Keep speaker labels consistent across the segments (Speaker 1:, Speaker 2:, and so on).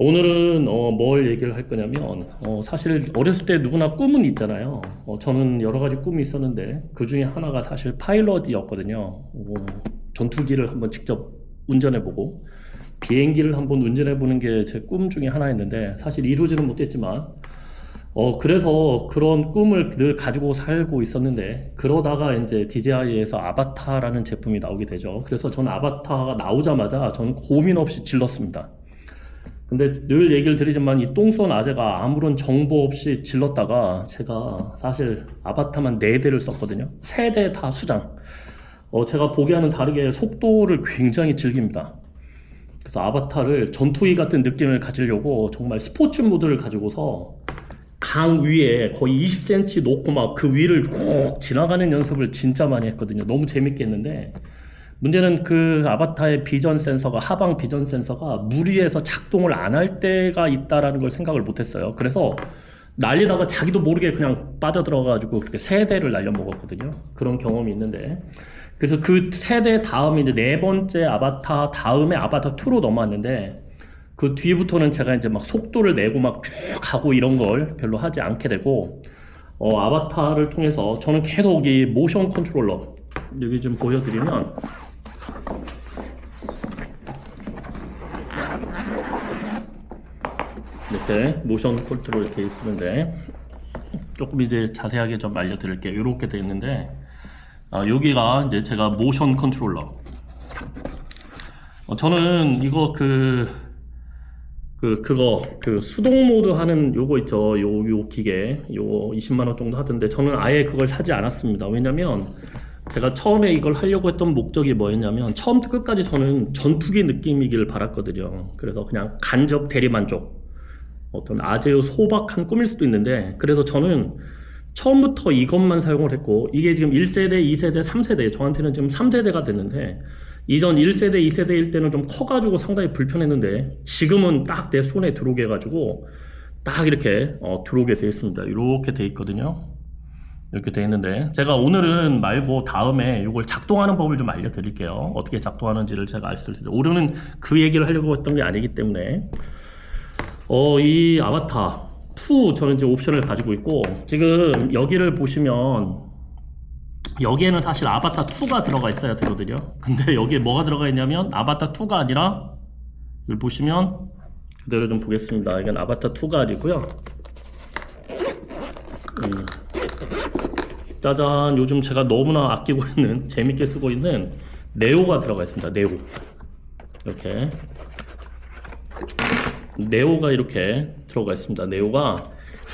Speaker 1: 오늘은 어, 뭘 얘기를 할 거냐면 어, 사실 어렸을 때 누구나 꿈은 있잖아요. 어, 저는 여러 가지 꿈이 있었는데 그 중에 하나가 사실 파일럿이었거든요. 어, 전투기를 한번 직접 운전해보고 비행기를 한번 운전해보는 게 제 꿈 중에 하나였는데 사실 이루지는 못했지만 어, 그래서 그런 꿈을 늘 가지고 살고 있었는데, 그러다가 이제 DJI에서 아바타라는 제품이 나오게 되죠. 그래서 저는 아바타가 나오자마자 저는 고민 없이 질렀습니다. 근데 늘 얘기를 드리지만 이 똥손 아재가 아무런 정보 없이 질렀다가 제가 사실 아바타만 4대를 썼거든요. 3대 다 수장. 어, 제가 보기와는 다르게 속도를 굉장히 즐깁니다. 그래서 아바타를 전투기 같은 느낌을 가지려고 정말 스포츠 모드를 가지고서 강 위에 거의 20cm 놓고 막 그 위를 꼭 지나가는 연습을 진짜 많이 했거든요. 너무 재밌게 했는데 문제는 그 아바타의 비전 센서가 하방 비전 센서가 물 위에서 작동을 안 할 때가 있다라는 걸 생각을 못 했어요. 그래서 날리다가 자기도 모르게 그냥 빠져들어가지고 그렇게 세 대를 날려 먹었거든요. 그런 경험이 있는데 그래서 그 세 대 다음에 이제 네 번째 아바타 다음에 아바타 2로 넘어왔는데 그 뒤부터는 제가 이제 막 속도를 내고 막 쭉 가고 이런 걸 별로 하지 않게 되고 어, 아바타를 통해서 저는 계속 이 모션 컨트롤러 여기 좀 보여드리면 이렇게 모션 컨트롤 이렇게 있는데 조금 이제 자세하게 좀 알려드릴게요. 이렇게 돼 있는데 아, 여기가 이제 제가 모션 컨트롤러. 어, 저는 이거 그, 그, 그거, 그 수동 모드 하는 요거 있죠. 요, 요 기계. 요거 20만원 정도 하던데 저는 아예 그걸 사지 않았습니다. 왜냐면 제가 처음에 이걸 하려고 했던 목적이 뭐였냐면 처음부터 끝까지 저는 전투기 느낌이길 바랐거든요. 그래서 그냥 간접 대리만족. 어떤 아재의 소박한 꿈일 수도 있는데 그래서 저는 처음부터 이것만 사용을 했고 이게 지금 1세대, 2세대, 3세대 저한테는 지금 3세대가 됐는데 이전 1세대, 2세대일 때는 좀 커가지고 상당히 불편했는데 지금은 딱 내 손에 들어오게 해가지고 딱 이렇게 어, 들어오게 돼 있습니다. 이렇게 돼 있거든요. 이렇게 돼 있는데 제가 오늘은 말고 다음에 이걸 작동하는 법을 좀 알려드릴게요. 어떻게 작동하는지를 제가 알수 있을 때 오늘은 그 얘기를 하려고 했던 게 아니기 때문에 어, 이 아바타 2 저는 이제 옵션을 가지고 있고 지금 여기를 보시면 여기에는 사실 아바타 2가 들어가 있어야 되거든요. 근데 여기에 뭐가 들어가 있냐면 아바타 2가 아니라 여기 보시면 그대로 좀 보겠습니다. 이건 아바타 2가 아니고요. 음. 짜잔 요즘 제가 너무나 아끼고 있는 재밌게 쓰고 있는 네오가 들어가 있습니다. 네오 이렇게 네오가 이렇게 들어가 있습니다. 네오가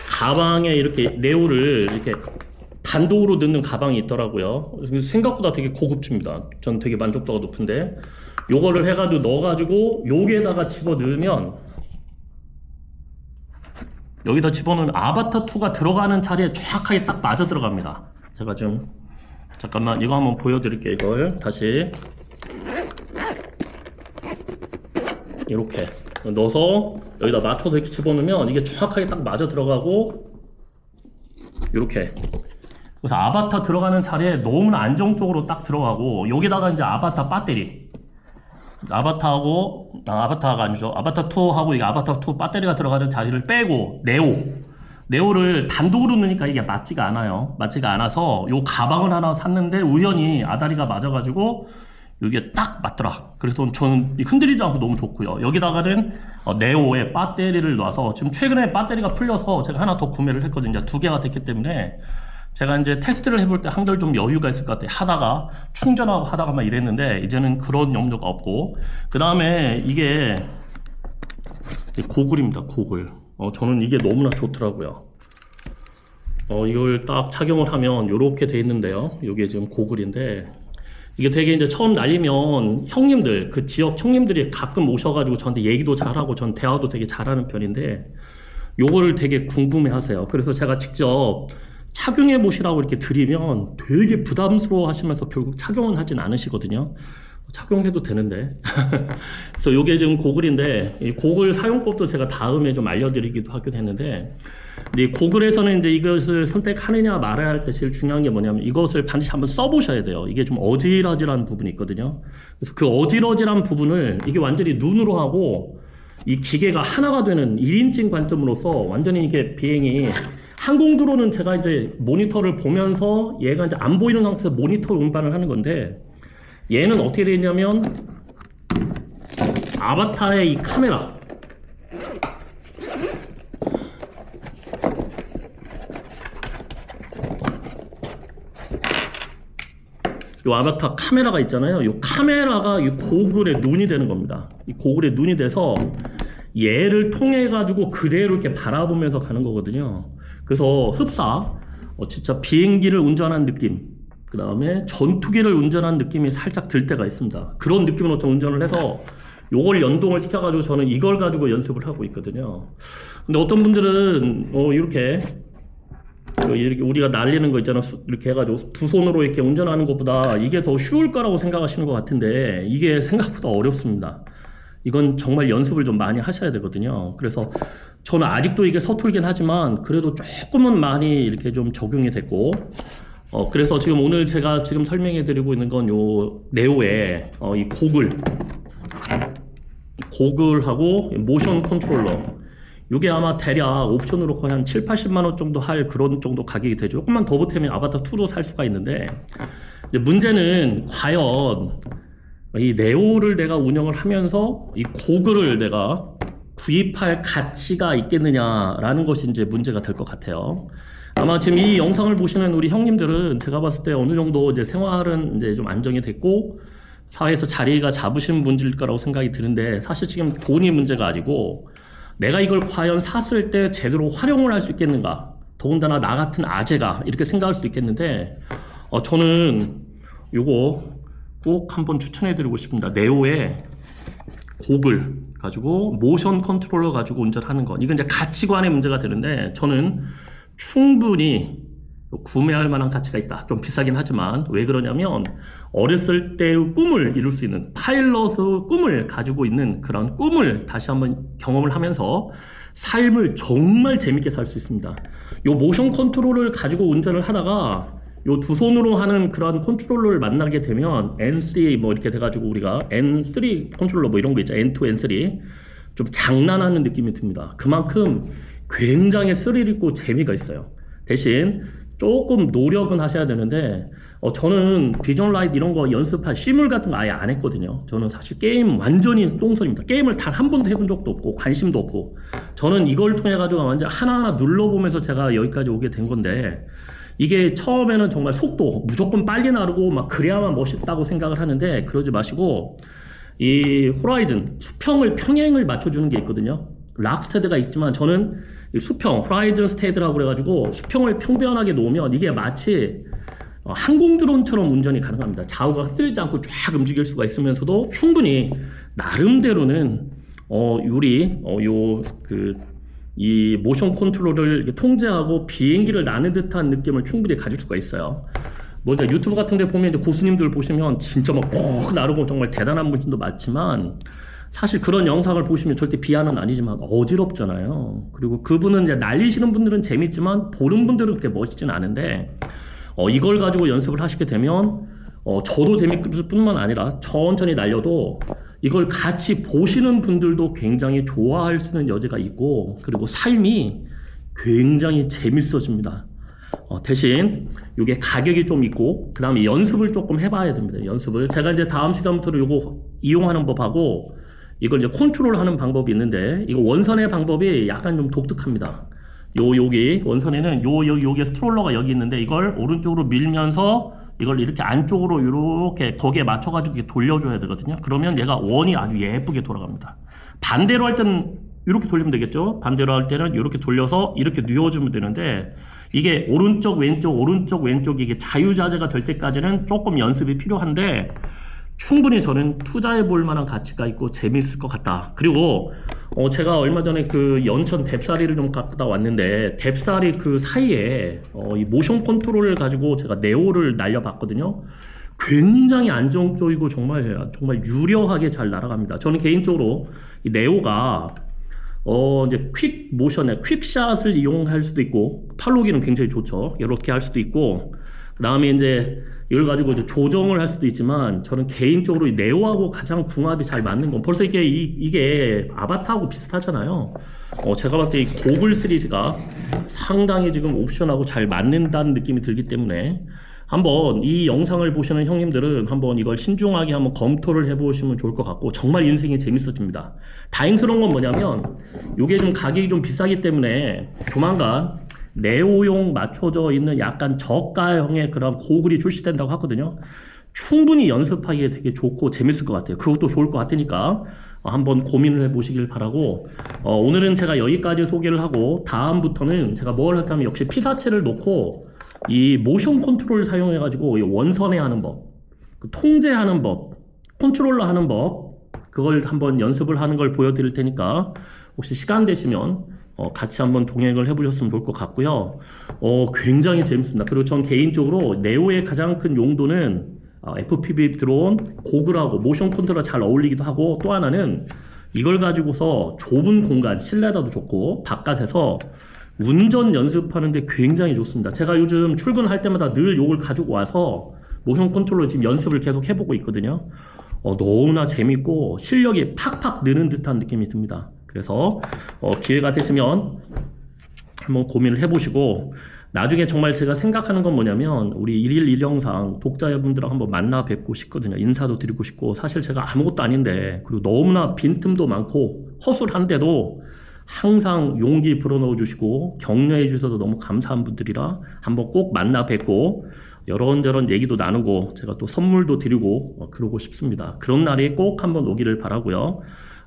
Speaker 1: 가방에 이렇게 네오를 이렇게 단독으로 넣는 가방이 있더라고요. 생각보다 되게 고급집니다. 전 되게 만족도가 높은데 요거를 해가지고 넣어가지고 여기에다가 집어 넣으면 여기다 집어넣은 아바타 2가 들어가는 자리에 정확하게 딱 맞아 들어갑니다. 제가 지금 잠깐만 이거 한번 보여드릴게요. 이걸 다시 이렇게 넣어서 여기다 맞춰서 이렇게 집어넣으면 이게 정확하게 딱 맞아 들어가고 이렇게. 그래서 아바타 들어가는 자리에 너무나 안정적으로 딱 들어가고 여기다가 이제 아바타 배터리. 아바타하고 아, 아바타가 아니죠. 아바타 2하고 이게 아바타 2 배터리가 들어가는 자리를 빼고 네오. 네오를 단독으로 넣으니까 이게 맞지가 않아요. 맞지가 않아서 요 가방을 하나 샀는데 우연히 아다리가 맞아가지고 이게 딱 맞더라. 그래서 저는 흔들리지 않고 너무 좋고요. 여기다가는 어, 네오의 배터리를 놔서 지금 최근에 배터리가 풀려서 제가 하나 더 구매를 했거든요. 두 개가 됐기 때문에 제가 이제 테스트를 해볼 때 한결 좀 여유가 있을 것 같아요. 하다가 충전하고 하다가 막 이랬는데 이제는 그런 염려가 없고 그 다음에 이게 고글입니다. 고글. 어, 저는 이게 너무나 좋더라고요. 어, 이걸 딱 착용을 하면 이렇게 돼 있는데요. 이게 지금 고글인데 이게 되게 이제 처음 날리면 형님들 그 지역 형님들이 가끔 오셔가지고 저한테 얘기도 잘하고 전 대화도 되게 잘하는 편인데 요거를 되게 궁금해 하세요. 그래서 제가 직접 착용해 보시라고 이렇게 드리면 되게 부담스러워 하시면서 결국 착용은 하진 않으시거든요. 착용해도 되는데. 그래서 요게 지금 고글인데, 이 고글 사용법도 제가 다음에 좀 알려드리기도 하기도 했는데, 이 고글에서는 이제 이것을 선택하느냐 말아야 할 때 제일 중요한 게 뭐냐면 이것을 반드시 한번 써보셔야 돼요. 이게 좀 어지러지한 부분이 있거든요. 그래서 그 어지러지한 부분을 이게 완전히 눈으로 하고 이 기계가 하나가 되는 1인칭 관점으로서 완전히 이게 비행이 항공 드론은 제가 이제 모니터를 보면서 얘가 이제 안 보이는 상태에서 모니터 운반을 하는 건데 얘는 어떻게 되어 있냐면 아바타의 이 카메라 이 아바타 카메라가 있잖아요. 이 카메라가 이 고글의 눈이 되는 겁니다. 이 고글의 눈이 돼서 얘를 통해 가지고 그대로 이렇게 바라보면서 가는 거거든요. 그래서 흡사, 어, 진짜 비행기를 운전한 느낌, 그 다음에 전투기를 운전한 느낌이 살짝 들 때가 있습니다. 그런 느낌으로 좀 운전을 해서 요걸 연동을 시켜가지고 저는 이걸 가지고 연습을 하고 있거든요. 근데 어떤 분들은 어, 이렇게 그 이렇게 우리가 날리는 거 있잖아. 수- 이렇게 해가지고 두 손으로 이렇게 운전하는 것보다 이게 더 쉬울 거라고 생각하시는 것 같은데 이게 생각보다 어렵습니다. 이건 정말 연습을 좀 많이 하셔야 되거든요. 그래서 저는 아직도 이게 서툴긴 하지만 그래도 조금은 많이 이렇게 좀 적용이 됐고 어 그래서 지금 오늘 제가 지금 설명해 드리고 있는 건 요 네오의 어, 이 고글 고글하고 모션 컨트롤러 이게 아마 대략 옵션으로 거의 한 7, 80만 원 정도 할 그런 정도 가격이 되죠. 조금만 더 보태면 아바타 2로 살 수가 있는데 문제는 과연 이 네오를 내가 운영을 하면서 이 고글을 내가 구입할 가치가 있겠느냐라는 것이 이제 문제가 될 것 같아요. 아마 지금 이 영상을 보시는 우리 형님들은 제가 봤을 때 어느 정도 이제 생활은 이제 좀 안정이 됐고 사회에서 자리가 잡으신 분들일 거라고 생각이 드는데 사실 지금 돈이 문제가 아니고 내가 이걸 과연 샀을 때 제대로 활용을 할 수 있겠는가? 더군다나 나 같은 아재가 이렇게 생각할 수도 있겠는데 어, 저는 요거 꼭 한번 추천해 드리고 싶습니다. 네오의 고글 가지고 모션 컨트롤러 가지고 운전하는 건 이건 이제 가치관의 문제가 되는데 저는 충분히 구매할 만한 가치가 있다. 좀 비싸긴 하지만 왜 그러냐면 어렸을 때의 꿈을 이룰 수 있는 파일럿의 꿈을 가지고 있는 그런 꿈을 다시 한번 경험을 하면서 삶을 정말 재밌게 살 수 있습니다. 요 모션 컨트롤을 가지고 운전을 하다가 요 두 손으로 하는 그런 컨트롤러를 만나게 되면 N3 뭐 이렇게 돼가지고 우리가 N3 컨트롤러 뭐 이런 거 있죠. N2, N3 좀 장난하는 느낌이 듭니다. 그만큼 굉장히 스릴 있고 재미가 있어요. 대신 조금 노력은 하셔야 되는데 어, 저는 비전 라이트 이런 거 연습할 시뮬 같은 거 아예 안 했거든요. 저는 사실 게임 완전히 똥손입니다. 게임을 단 한 번도 해본 적도 없고 관심도 없고 저는 이걸 통해 가지고 완전 하나하나 눌러보면서 제가 여기까지 오게 된 건데 이게 처음에는 정말 속도 무조건 빨리 나르고 막 그래야만 멋있다고 생각을 하는데 그러지 마시고 이 호라이즌 수평을 평행을 맞춰주는 게 있거든요. 락스테드가 있지만 저는 이 수평 호라이즌 스테이드라고 그래가지고 수평을 평변하게 놓으면 이게 마치 어, 항공 드론처럼 운전이 가능합니다. 좌우가 흔들리지 않고 쫙 움직일 수가 있으면서도 충분히 나름대로는 어 우리 어 요 그 이 모션 컨트롤을 통제하고 비행기를 나는 듯한 느낌을 충분히 가질 수가 있어요. 뭐 이제 유튜브 같은 데 보면 이제 고수님들 보시면 진짜 막폭 나르고 정말 대단한 분들도 많지만 사실 그런 영상을 보시면 절대 비하는 아니지만 어지럽잖아요. 그리고 그분은 이제 날리시는 분들은 재밌지만 보는 분들은 그렇게 멋있진 않은데 어, 이걸 가지고 연습을 하시게 되면 어, 저도 재밌을 뿐만 아니라 천천히 날려도 이걸 같이 보시는 분들도 굉장히 좋아할 수 있는 여지가 있고 그리고 삶이 굉장히 재밌어집니다. 어, 대신 이게 가격이 좀 있고 그 다음에 연습을 조금 해봐야 됩니다. 연습을 제가 이제 다음 시간부터 이거 이용하는 법하고 이걸 이제 컨트롤하는 방법이 있는데 이거 원선의 방법이 약간 좀 독특합니다. 요 여기 원선에는 요 여기 여기 스트롤러가 여기 있는데 이걸 오른쪽으로 밀면서 이걸 이렇게 안쪽으로 이렇게 거기에 맞춰가지고 돌려줘야 되거든요. 그러면 얘가 원이 아주 예쁘게 돌아갑니다. 반대로 할 때는 이렇게 돌리면 되겠죠. 반대로 할 때는 이렇게 돌려서 이렇게 뉘어주면 되는데 이게 오른쪽 왼쪽 오른쪽 왼쪽 이게 자유자재가 될 때까지는 조금 연습이 필요한데 충분히 저는 투자해 볼 만한 가치가 있고 재미있을 것 같다. 그리고 어 제가 얼마 전에 그 연천 뎁사리를 좀 갔다 왔는데 뎁사리 그 사이에 어 이 모션 컨트롤을 가지고 제가 네오를 날려봤거든요. 굉장히 안정적이고 정말 정말 유려하게 잘 날아갑니다. 저는 개인적으로 이 네오가 어 이제 퀵 모션에 퀵샷을 이용할 수도 있고 팔로기는 굉장히 좋죠. 이렇게 할 수도 있고 그 다음에 이제 이걸 가지고 이제 조정을 할 수도 있지만 저는 개인적으로 이 네오하고 가장 궁합이 잘 맞는 건 벌써 이게 이, 이게 아바타하고 비슷하잖아요. 어, 제가 봤을 때 이 고글 시리즈가 상당히 지금 옵션하고 잘 맞는다는 느낌이 들기 때문에 한번 이 영상을 보시는 형님들은 한번 이걸 신중하게 한번 검토를 해보시면 좋을 것 같고 정말 인생이 재밌어집니다. 다행스러운 건 뭐냐면 이게 좀 가격이 좀 비싸기 때문에 조만간 네오용 맞춰져 있는 약간 저가형의 그런 고글이 출시된다고 하거든요. 충분히 연습하기에 되게 좋고 재밌을 것 같아요. 그것도 좋을 것 같으니까 어, 한번 고민을 해보시길 바라고 어, 오늘은 제가 여기까지 소개를 하고 다음부터는 제가 뭘 할까 하면 역시 피사체를 놓고 이 모션 컨트롤 사용해 가지고 원선회 하는 법, 그 통제하는 법, 컨트롤러 하는 법 그걸 한번 연습을 하는 걸 보여드릴 테니까 혹시 시간 되시면 어, 같이 한번 동행을 해보셨으면 좋을 것 같고요. 어, 굉장히 재밌습니다. 그리고 전 개인적으로 네오의 가장 큰 용도는 어, FPV 드론 고글하고 모션 컨트롤 잘 어울리기도 하고 또 하나는 이걸 가지고서 좁은 공간 실내다도 좋고 바깥에서 운전 연습하는데 굉장히 좋습니다. 제가 요즘 출근할 때마다 늘 이걸 가지고 와서 모션 컨트롤 지금 연습을 계속 해보고 있거든요. 어, 너무나 재밌고 실력이 팍팍 느는 듯한 느낌이 듭니다. 그래서 어, 기회가 되시면 한번 고민을 해보시고 나중에 정말 제가 생각하는 건 뭐냐면 우리 일일 일영상 독자 여러분들하고 한번 만나 뵙고 싶거든요. 인사도 드리고 싶고 사실 제가 아무것도 아닌데 그리고 너무나 빈틈도 많고 허술한데도 항상 용기 불어넣어 주시고 격려해 주셔서 너무 감사한 분들이라 한번 꼭 만나 뵙고 여런저런 얘기도 나누고 제가 또 선물도 드리고 어, 그러고 싶습니다. 그런 날이 꼭 한번 오기를 바라고요.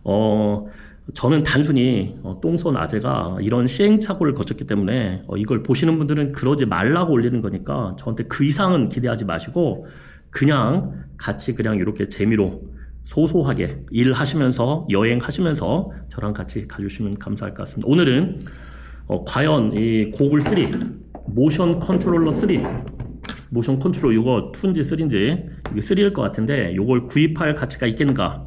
Speaker 1: 어, 저는 단순히 어, 똥손 아재가 이런 시행착오를 거쳤기 때문에 어, 이걸 보시는 분들은 그러지 말라고 올리는 거니까 저한테 그 이상은 기대하지 마시고 그냥 같이 그냥 이렇게 재미로 소소하게 일하시면서 여행하시면서 저랑 같이 가주시면 감사할 것 같습니다. 오늘은 어, 과연 이 고글 3 모션 컨트롤러 3 모션 컨트롤 이거 2인지 3인지 이게 3일 것 같은데 이걸 구입할 가치가 있겠는가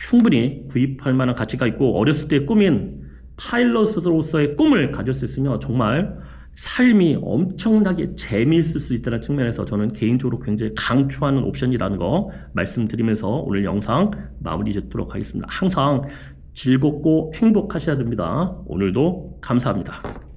Speaker 1: 충분히 구입할 만한 가치가 있고 어렸을 때 꿈인 파일럿으로서의 꿈을 가질 수 있으면 정말 삶이 엄청나게 재미있을 수 있다는 측면에서 저는 개인적으로 굉장히 강추하는 옵션이라는 거 말씀드리면서 오늘 영상 마무리 짓도록 하겠습니다. 항상 즐겁고 행복하셔야 됩니다. 오늘도 감사합니다.